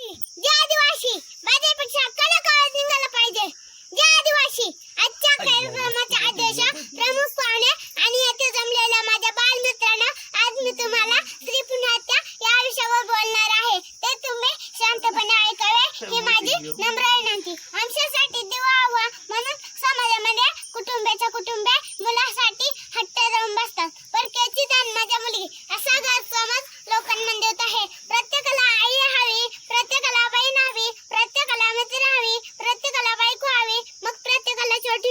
जे आदिवासी. बाजारपेक्षा कलाकार निघाला पाहिजे. जे आदिवासी. आजच्या कार्यक्रमाच्या आदेश प्रमुख पाहुणे आणि येथे जमलेल्या माझ्या बालमित्रांना आज मी तुम्हाला त्रिपुणाच्या या विषयावर बोलणार आहे. ते तुम्ही शांतपणे ऐकावे. ही माझी नम्र विनंती. आमच्यासाठी दिवा हवा म्हणून समाजामध्ये कुटुंबाच्या कुटुंबे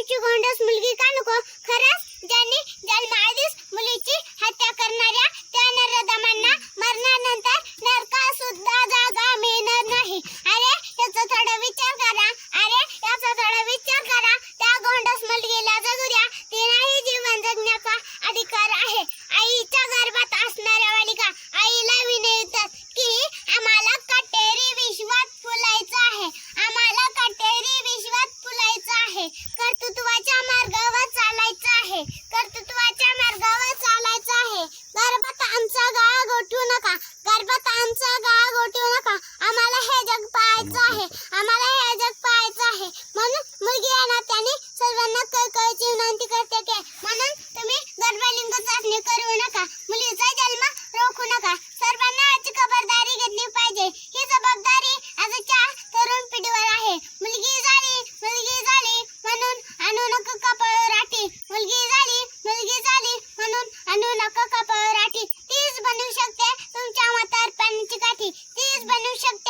मुलीची गोंडस मुलगी का नको? खरंच? ज्यांनी जन्मादिस मुलीची हत्या करणाऱ्या त्या नरदमांना मरणानंतर नरका सुद्धा जागा मिळणार नाही. अरे याचा थोडा विचार करा. अरे याचा थोडा विचार करा. त्या गोंडस मुलगीला जगू द्या. तिलाही जीवन जगण्याचा अधिकार आहे. आईच्या गर्भात असणार आमचा बनू शकतो.